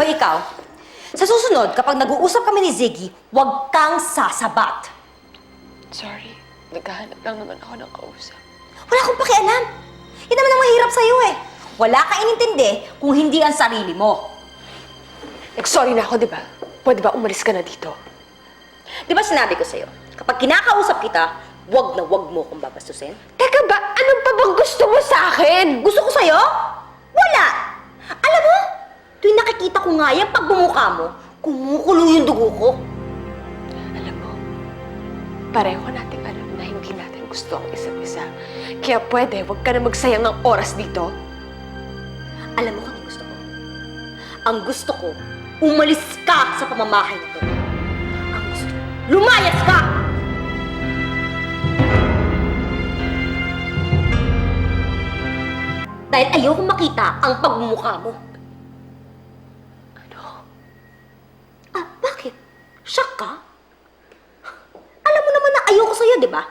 Hoy, ikaw. Sa susunod, kapag nag-uusap kami ni Ziggy, huwag kang sasabat. Sorry. Naghahanap lang naman ako ng kausap. Wala akong pakialam. Yan naman ang mahirap sa'yo eh. Wala kang inintindi kung hindi ang sarili mo. Nag-sorry na ako, di ba? Pwede ba umalis ka na dito? Di ba sinabi ko sa'yo, kapag kinakausap kita, wag na wag mo kong babastusin? Teka ba, ano pa bang gusto mo sa akin? Gusto ko sa'yo? Nakikita ko nga yan pag bumuka mo, kumukulo yung dugo ko. Alam mo, pareho nating alam na hindi natin gusto ang isa't isa. Kaya pwede, huwag ka na magsayang ng oras dito. Alam mo kung ano gusto ko? Ang gusto ko, umalis ka sa pamamahay na to. Ang gusto ko, lumayas ka! Dahil ayoko makita ang pagmumukha mo. Ka? Alam mo naman na ayoko sa'yo, di ba?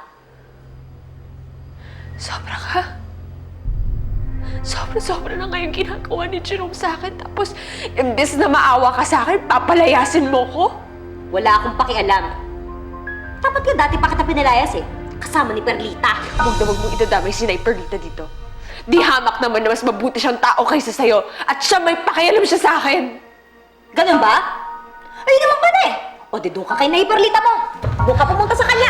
Sobra ka. Sobra-sobra na ngayon ginagawa ni Jerome sa akin. Tapos, imbes na maawa ka sa akin, papalayasin mo ko? Wala akong pakialam. Dapat ka dati pa kita pinalayas eh. Kasama ni Perlita. Huwag na huwag mong idadamay si Nay Perlita dito. Di hamak naman na mas mabuti siyang tao kaysa sa'yo. At siya may pakialam siya sa akin. Ganun ba? Ayun naman pala. O di ka kay Nay Perlita mo. Doon pumunta sa kanya.